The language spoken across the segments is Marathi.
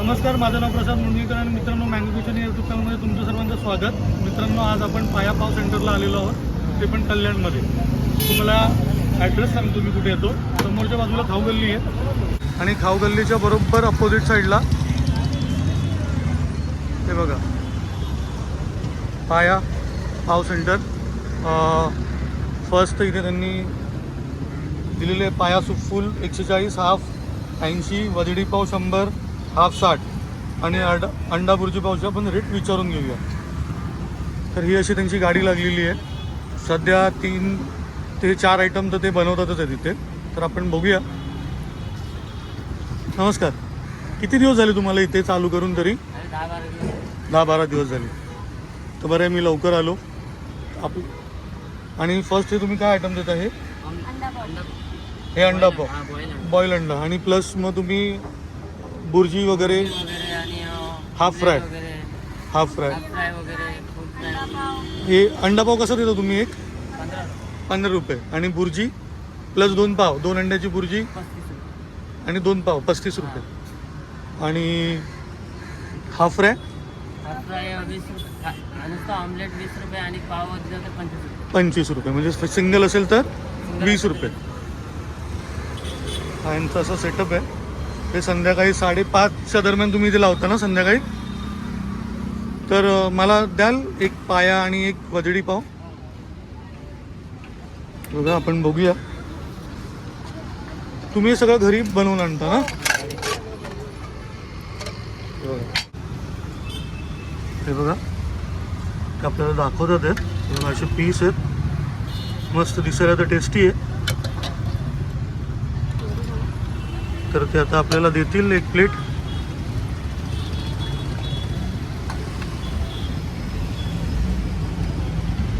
नमस्कार माझं नाव प्रसाद मुंडेकर आणि मित्रांनो मँगो किचन या यूट्यूब चॅनलमध्ये तुमचं सर्वांचं स्वागत. मित्रांनो आज आपण पाया पाव सेंटरला आलेलो आहोत ते पण कल्याणमध्ये. तुम्हाला ॲड्रेस सांगतो मी कुठे येतो. समोरच्या बाजूला खाऊ गल्ली आहे. आणि खाऊ गल्लीच्या बरोबर अपोजिट साईडला हे बघा. पाया पाव सेंटर फर्स्ट इथे त्यांनी दिलेले आहे पाया सूप फुल एकशे चाळीस हाफ ऐंशी वजडी पाव शंभर हाफ साठ आणि अंडा अंडा बुर्जी पावचे आपण रेट विचारून घेऊया. तर ही अशी त्यांची गाडी लागलेली आहे. सध्या तीन ते चार आयटम तर ते बनवतातच आहे तिथे तर आपण बघूया. नमस्कार. किती दिवस झाले तुम्हाला इथे चालू करून तरी? दहा बारा दिवस झाले. तर बरं आहे मी लवकर आलो. आप आणि फर्स्ट हे तुम्ही काय आयटम देता हे हे अंडा पाव हा अंडा. बॉईल अंडा. आणि प्लस मग तुम्ही बुर्जी वगैरे वगैरे आणि अं, हाफ फ्राय. वगैरे. Half fry. हाफ फ्राय वगैरे फुल फ्राय. हे अंडा पाव कसा देता तुम्ही एक? पंधरा पंधरा रुपये. आणि बुर्जी? प्लस दोन पाव. दोन अंड्याची बुर्जी पस्तीस रुपये. आणि दोन पाव. पस्तीस रुपये. आणि हाफ फ्राय? हाफ फ्राय वीस रुपये. हा- नुसतं ऑमलेट वीस रुपये आणि पाव दिलं तर पंचवीस रुपये. पंचवीस रुपये. म्हणजे सिंगल असेल तर वीस रुपये. हा यांचा असा सेटअप आहे. हे संध्याकाळी साडेपाचच्या दरम्यान तुम्ही इथे लावता ना संध्याकाळी? तर मला द्याल एक पाया आणि एक वजडी पाव. बघा आपण बघूया. तुम्ही सगळं घरी बनवून आणता ना? हे बघा. ते आपल्याला दाखवतात आहेत असे पीस आहेत. मस्त दिसायला तर टेस्टी आहे. तर ते आता आपल्याला देतील एक प्लेट.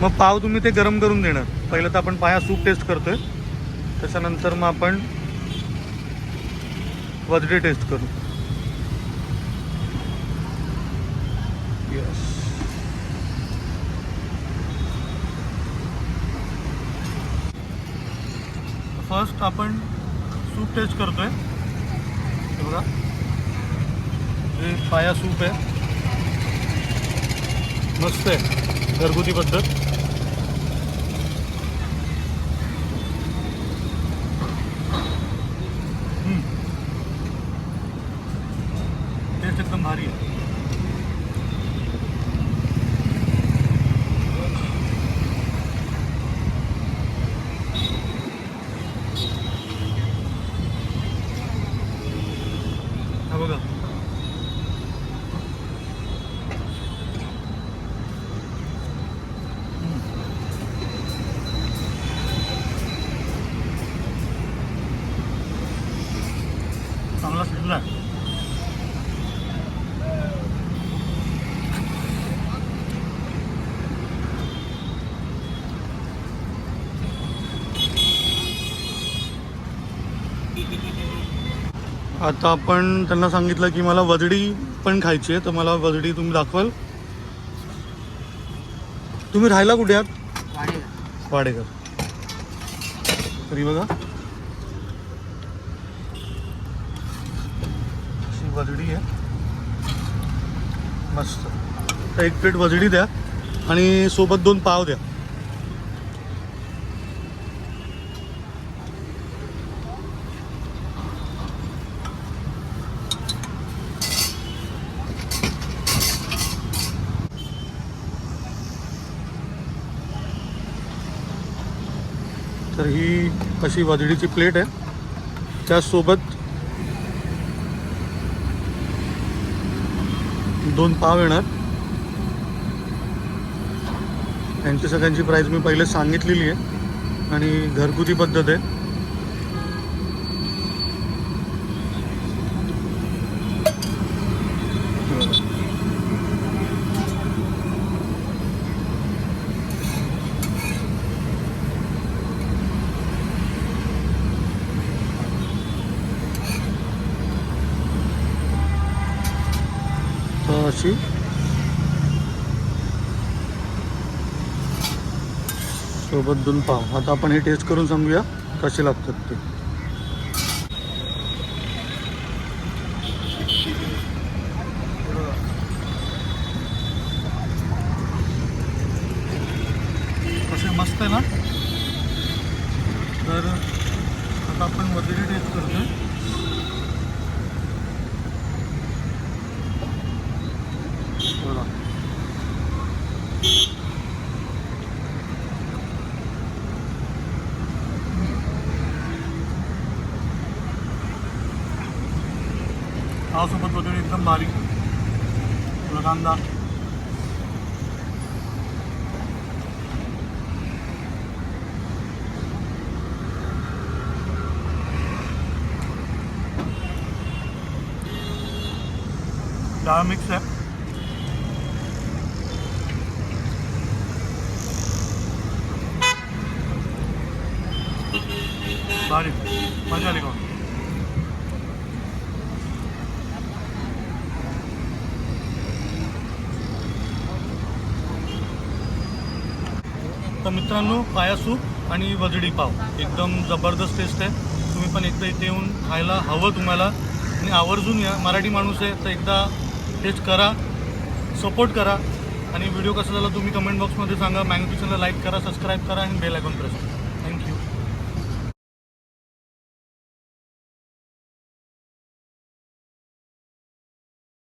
मग पाव तुम्ही ते गरम करून देणार. पहिलं तर आपण पाया सूप टेस्ट करतोय. त्याच्यानंतर मग आपण वजडे टेस्ट करू. यस फर्स्ट आपण सूप टेस्ट करतोय. बघा हे पाया सूप आहे. मस्त आहे. घरगुती पद्धत टेस्ट एकदम भारी आहे हा बघा चांगला शिजला आता आपण त्यांना सांगितलं की मला वजडी पण खायची आहे तर मला वजडी तुम्ही दाखवाल. तुम्ही राहायला कुठे आहात? वाडेकर तरी बघा. अशी वजडी आहे. मस्त. एक प्लेट वजडी द्या आणि सोबत दोन पाव द्या. तर ही अशी वजडीची प्लेट आहे. त्यासोबत दोन पाव येणार. यांची सगळ्यांची प्राईस मी पहिले सांगितलेली आहे. आणि घरगुती पद्धत आहे. ची सोबत दोन पाव. आता आपण हे टेस्ट करून सांगूया कसे लागतात ते. कसे मस्त आहे ना? तर आता आपण वगैरे टेस्ट करतो बघा पावसोबत वगैरे एकदम बारीक थोडा कांदा डाळ मिक्स आहे बारीक मजा आली का? तर मित्रांनो पाया सूप आणि वजडी पाव. एकदम जबरदस्त टेस्ट आहे. तुम्ही पण एकदा इथे येऊन खायला हवं तुम्हाला. आणि आवर्जून या. मराठी माणूस आहे तर एकदा टेस्ट करा सपोर्ट करा. आणि व्हिडिओ कसा झाला तुम्ही कमेंट बॉक्समध्ये सांगा. मॅंगो किचनला लाईक करा सबस्क्राईब करा आणि बेल आयकॉन प्रेस करा.